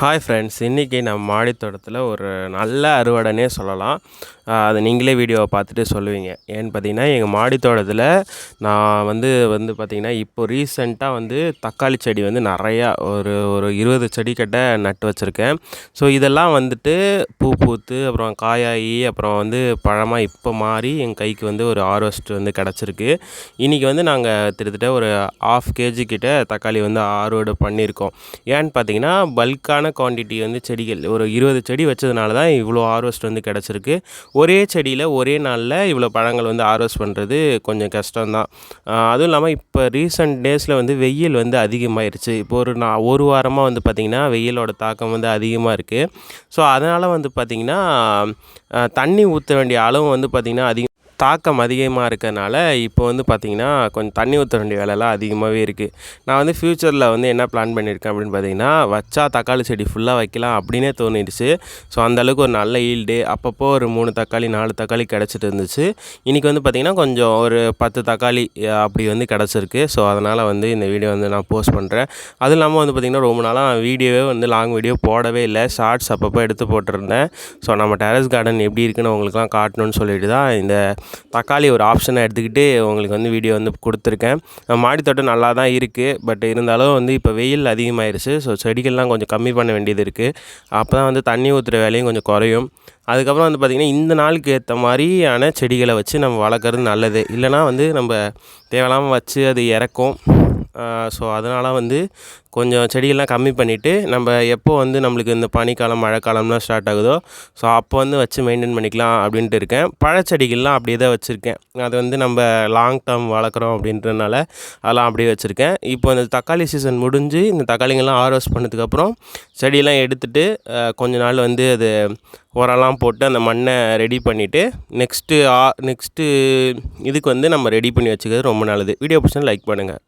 Hi friends இன்றைக்கி நம்ம மாடித்தோட்டத்தில் ஒரு நல்ல அறுவடைனே சொல்லலாம். அது நீங்களே வீடியோவை பார்த்துட்டு சொல்லுவீங்க. ஏன்னு பார்த்தீங்கன்னா எங்கள் மாடித்தோட்டத்தில் நான் வந்து வந்து பார்த்திங்கன்னா இப்போ ரீசெண்டாக வந்து தக்காளி செடி வந்து நிறையா ஒரு ஒரு இருபது செடி கிட்ட நட்டு வச்சுருக்கேன். ஸோ இதெல்லாம் வந்துட்டு பூ பூத்து அப்புறம் காயாகி அப்புறம் வந்து பழமாக இப்போ மாறி எங்கள் கைக்கு வந்து ஒரு ஹார்வெஸ்ட் வந்து கிடச்சிருக்கு. இன்றைக்கி வந்து நாங்கள் கிட்டத்தட்ட ஒரு ஆஃப் கேஜி கிட்ட தக்காளி வந்து அறுவடை பண்ணியிருக்கோம். ஏன்னு பார்த்தீங்கன்னா பல்கான குவான்டிட்டி வந்து செடிகள் ஒரு இருபது செடி வச்சதுனால தான் இவ்வளோ ஹார்வெஸ்ட் வந்து கிடச்சிருக்கு. ஒரே செடியில் ஒரே நாளில் இவ்வளோ பழங்கள் வந்து ஹார்வெஸ்ட் பண்ணுறது கொஞ்சம் கஷ்டம்தான். அதுவும் இல்லாமல் இப்போ ரீசெண்ட் டேஸில் வந்து வெயில் வந்து அதிகமாகிருச்சு இப்போ ஒரு நான் ஒரு வாரமாக வந்து பார்த்திங்கன்னா வெயிலோட தாக்கம் வந்து அதிகமாக இருக்குது ஸோ அதனால் வந்து பார்த்திங்கன்னா தண்ணி ஊற்ற வேண்டிய அளவு வந்து பார்த்திங்கன்னா அதிகம் தாக்கம் அதிகமாக இருக்கறனால இப்போ வந்து பார்த்திங்கன்னா கொஞ்சம் தண்ணி ஊற்ற வேண்டிய வேலைலாம் அதிகமாகவே இருக்குது நான் வந்து ஃப்யூச்சரில் வந்து என்ன பிளான் பண்ணியிருக்கேன் அப்படின்னு பார்த்திங்கன்னா வச்சா தக்காளி செடி ஃபுல்லாக வைக்கலாம் அப்படின்னே தோணிடுச்சு. ஸோ அந்தளவுக்கு ஒரு நல்ல ஈல்டு அப்பப்போ ஒரு மூணு தக்காளி நாலு தக்காளி கிடச்சிட்டு இருந்துச்சு. இன்றைக்கி வந்து பார்த்திங்கன்னா கொஞ்சம் ஒரு பத்து தக்காளி அப்படி வந்து கிடச்சிருக்கு. ஸோ அதனால் வந்து இந்த வீடியோ வந்து நான் போஸ்ட் பண்ணுறேன் அதுவும் இல்லாமல் வந்து பார்த்திங்கன்னா ரொம்ப நாளாக வீடியோவே வந்து லாங் வீடியோ போடவே இல்லை. ஷார்ட்ஸ் அப்பப்போ எடுத்து போட்டிருந்தேன். ஸோ நம்ம டெரஸ் கார்டன் எப்படி இருக்குன்னு உங்களுக்குலாம் காட்டணும்னு சொல்லிட்டு தான் இந்த தக்காளி ஒரு ஆப்ஷனை எடுத்துக்கிட்டு உங்களுக்கு வந்து வீடியோ வந்து கொடுத்துருக்கேன். மாடித்தோட்டம் நல்லா தான் இருக்குது பட் இருந்தாலும் வந்து இப்போ வெயில் அதிகமாகிருச்சு ஸோ செடிகள்லாம் கொஞ்சம் கம்மி பண்ண வேண்டியது இருக்குது அப்போ தான் வந்து தண்ணி ஊற்றுற வேலையும் கொஞ்சம் குறையும். அதுக்கப்புறம் வந்து பார்த்திங்கன்னா இந்த நாளுக்கு ஏற்ற மாதிரியான செடிகளை வச்சு நம்ம வளர்க்குறது நல்லது. இல்லைனா வந்து நம்ம தேவையில்லாமல் வச்சு அது இறக்கும். ஸோ அதனால் வந்து கொஞ்சம் செடியெல்லாம் கம்மி பண்ணிவிட்டு நம்ம எப்போ வந்து நம்மளுக்கு இந்த பனிக்காலம் மழைக்காலம்லாம் ஸ்டார்ட் ஆகுதோ ஸோ அப்போ வந்து வச்சு மெயின்டைன் பண்ணிக்கலாம் அப்படின்ட்டு இருக்கேன். பழச்செடிகள்லாம் அப்படியே தான் வச்சுருக்கேன். அது வந்து நம்ம லாங் டேர்ம் வளர்க்குறோம் அப்படின்றனால அதெல்லாம் அப்படியே வச்சுருக்கேன். இப்போ இந்த தக்காளி சீசன் முடிஞ்சு இந்த தக்காளிங்கெல்லாம் ஹார்வெஸ்ட் பண்ணதுக்கப்புறம் செடியெல்லாம் எடுத்துகிட்டு கொஞ்ச நாள் வந்து அது உரம்லாம் போட்டு அந்த மண்ணை ரெடி பண்ணிவிட்டு நெக்ஸ்ட்டு ஆ நெக்ஸ்ட்டு இதுக்கு வந்து நம்ம ரெடி பண்ணி வச்சுக்கிறது ரொம்ப நல்லது. வீடியோ பிடிச்சா லைக் பண்ணுங்கள்